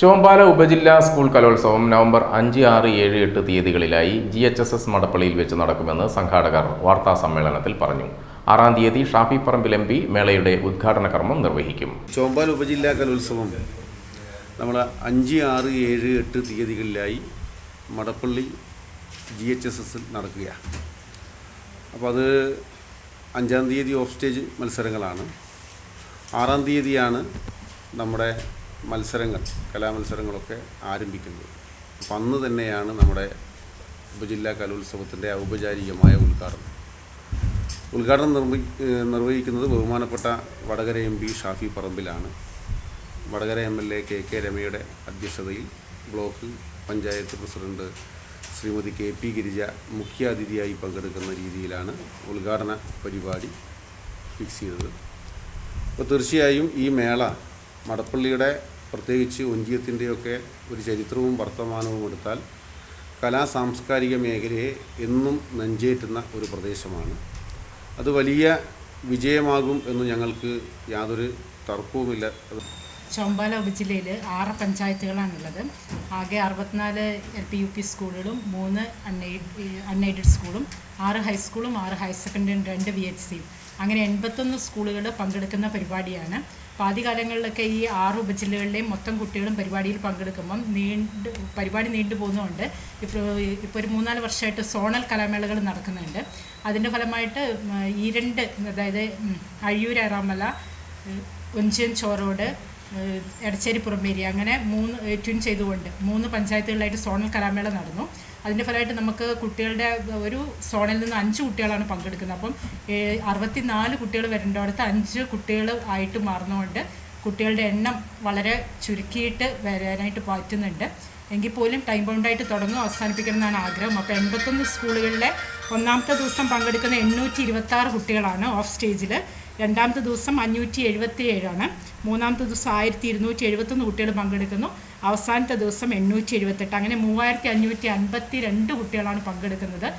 ചോമ്പാല ഉപജില്ലാ സ്കൂൾ കലോത്സവം നവംബർ അഞ്ച് ആറ് ഏഴ് എട്ട് തീയതികളിലായി ജി എച്ച് എസ് എസ് മടപ്പള്ളിയിൽ വെച്ച് നടക്കുമെന്ന് സംഘാടകർ വാർത്താ സമ്മേളനത്തിൽ പറഞ്ഞു. ആറാം തീയതി ഷാഫി പറമ്പിൽ എം പി മേളയുടെ ഉദ്ഘാടന കർമ്മം നിർവഹിക്കും. ചോമ്പാല ഉപജില്ലാ കലോത്സവം നമ്മൾ അഞ്ച് ആറ് ഏഴ് എട്ട് തീയതികളിലായി മടപ്പള്ളി ജി എച്ച് എസ് എസിൽ നടക്കുകയാണ് അപ്പോൾ അത് അഞ്ചാം തീയതി ഓഫ് സ്റ്റേജ് മത്സരങ്ങളാണ്. ആറാം തീയതിയാണ് നമ്മുടെ മത്സരങ്ങൾ കലാമത്സരങ്ങളൊക്കെ ആരംഭിക്കുന്നത്. അപ്പം അന്ന് തന്നെയാണ് നമ്മുടെ ഉപജില്ലാ കലോത്സവത്തിന്റെ ഔപചാരികമായ ഉദ്ഘാടനം. ഉദ്ഘാടനം നിർവഹി നിർവഹിക്കുന്നത് ബഹുമാനപ്പെട്ട Vadakara M P Shafi പറമ്പിലാണ്. Vadakara M L A K K രമയുടെ അധ്യക്ഷതയിൽ block panchayat president Shrimati K P Girija മുഖ്യാതിഥിയായി പങ്കെടുക്കുന്ന രീതിയിലാണ് ഉദ്ഘാടന പരിപാടി ഫിക്സ് ചെയ്തത്. അപ്പോൾ തീർച്ചയായും ഈ മേള മടപ്പള്ളിയുടെ പ്രത്യേകിച്ച് ഒഞ്ചിയത്തിന്റെയൊക്കെ ഒരു ചരിത്രവും വർത്തമാനവും എടുത്താൽ കലാ സാംസ്കാരിക മേഖലയെ എന്നും നെഞ്ചേറ്റുന്ന ഒരു പ്രദേശമാണ്. അത് വലിയ വിജയമാകും എന്ന് ഞങ്ങൾക്ക് യാതൊരു തർക്കവുമില്ല. ചൊമ്പാല ഉപജില്ലയിൽ ആറ് പഞ്ചായത്തുകളാണുള്ളത്. ആകെ അറുപത്തിനാല് എൽ പി യു പി സ്കൂളുകളും മൂന്ന് അൺഎയ്ഡ് അൺഎയ്ഡഡ് സ്കൂളും ആറ് ഹൈസ്കൂളും ആറ് ഹയർ സെക്കൻഡറിയും രണ്ട് വി എച്ച് സിയും. അങ്ങനെ എൺപത്തൊന്ന് സ്കൂളുകൾ പങ്കെടുക്കുന്ന പരിപാടിയാണ്. അപ്പോൾ ആദ്യകാലങ്ങളിലൊക്കെ ഈ ആറ് ഉപജില്ലകളിലെയും മൊത്തം കുട്ടികളും പരിപാടിയിൽ പങ്കെടുക്കുമ്പം നീണ്ട് പരിപാടി നീണ്ടു പോകുന്നതുകൊണ്ട് ഇപ്പോൾ ഇപ്പോൾ ഒരു മൂന്നാൽ വർഷമായിട്ട് സോണൽ കലാമേളകൾ നടക്കുന്നുണ്ട്. അതിന്റെ ഫലമായിട്ട് ഈ രണ്ട് അതായത് അഴിയൂർ ഏഹ്, ഒഞ്ചിയൻ ചോറോട് എടച്ചേരി പുറമേരി അങ്ങനെ മൂന്ന് ട്യൂൺ ചെയ്തുകൊണ്ട് മൂന്ന് പഞ്ചായത്തുകളിലായിട്ട് സോണൽ കലാമേള നടന്നു. അതിന്റെ ഫലമായിട്ട് നമുക്ക് കുട്ടികളുടെ ഒരു സോണിൽ നിന്ന് അഞ്ച് കുട്ടികളാണ് പങ്കെടുക്കുന്നത്. അപ്പം അറുപത്തി അറുപത്തിനാല് കുട്ടികൾ വരേണ്ടടുത്ത് അഞ്ച് കുട്ടികൾ ആയിട്ട് മാറുന്നതുകൊണ്ട് കുട്ടികളുടെ എണ്ണം വളരെ ചുരുക്കിയിട്ട് വരാനായിട്ട് പറ്റുന്നുണ്ട്. എങ്കിൽ പോലും ടൈം ബൗണ്ടായിട്ട് തുടങ്ങും അവസാനിപ്പിക്കണം എന്നാണ് ആഗ്രഹം. അപ്പോൾ എൺപത്തൊന്ന് സ്കൂളുകളിലെ ഒന്നാമത്തെ ദിവസം പങ്കെടുക്കുന്ന എണ്ണൂറ്റി ഇരുപത്തി ആറ് കുട്ടികളാണ് ഓഫ് സ്റ്റേജിൽ രണ്ടാമത്തെ ദിവസം അഞ്ഞൂറ്റി എഴുപത്തി ഏഴാണ് മൂന്നാമത്തെ ദിവസം ആയിരത്തി ഇരുന്നൂറ്റി എഴുപത്തൊന്ന് കുട്ടികൾ പങ്കെടുക്കുന്നു. അവസാനത്തെ ദിവസം എണ്ണൂറ്റി എഴുപത്തെട്ട് അങ്ങനെ മൂവായിരത്തി അഞ്ഞൂറ്റി അൻപത്തി രണ്ട് കുട്ടികളാണ് പങ്കെടുക്കുന്നത്.